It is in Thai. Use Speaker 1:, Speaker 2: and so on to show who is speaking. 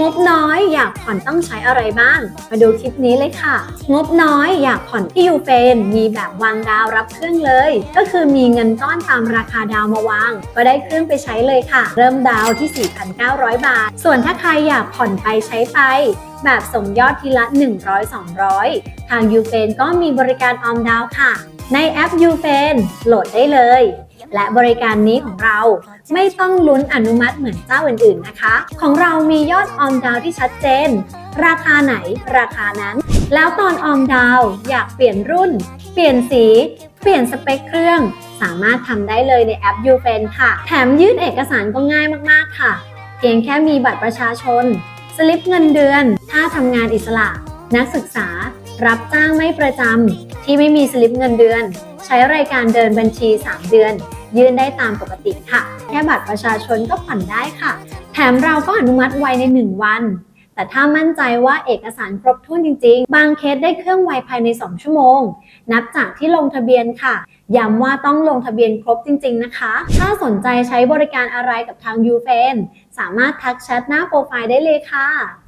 Speaker 1: งบน้อยอยากผ่อนต้องใช้อะไรบ้าง มาดูคลิปนี้เลยค่ะ งบน้อยอยากผ่อนที่ยูเฟนมีแบบวางดาวรับเครื่องเลย ก็คือมีเงินก้อนตามราคาดาวมาวาง ก็ได้เครื่องไปใช้เลยค่ะ เริ่มดาวที่ 4,900 บาท ส่วนถ้าใครอยากผ่อนไปใช้ไปแบบส่งยอดทีละ 100-200 ทางยูเฟนก็มีบริการออมดาวค่ะ ในแอป u f a n โหลดได้เลย และบริการนี้ของเราไม่ต้องลุ้นอนุมัติเหมือนเจ้าอื่นๆนะคะ ของเรามียอดออมดาวที่ชัดเจน ราคาไหนราคานั้น แล้วตอนออมดาวอยากเปลี่ยนรุ่น เปลี่ยนสี เปลี่ยนสเปคเครื่อง สามารถทำได้เลยในแอป u f a n ค่ะ แถมยื่นเอกสารก็ง่ายมากๆค่ะ เพียงแค่มีบัตรประชาชน สลิปเงินเดือน ถ้าทำงานอิสระ นักศึกษา รับจ้างไม่ประจำ ที่ไม่มีสลิปเงินเดือน ใช้รายการเดินบัญชี 3 เดือน ยื่นได้ตามปกติค่ะ แค่บัตรประชาชนก็ผ่อนได้ค่ะ แถมเราก็อนุมัติไวใน 1 วัน แต่ถ้ามั่นใจว่าเอกสารครบถ้วนจริง ๆ บางเคสได้เครื่องไวภายใน 2 ชั่วโมง นับจากที่ลงทะเบียนค่ะย้ำว่าต้องลงทะเบียนครบจริง ๆ นะคะ ถ้าสนใจใช้บริการอะไรกับทาง u f a n สามารถทักแชทหน้าโปรไฟล์ได้เลยค่ะ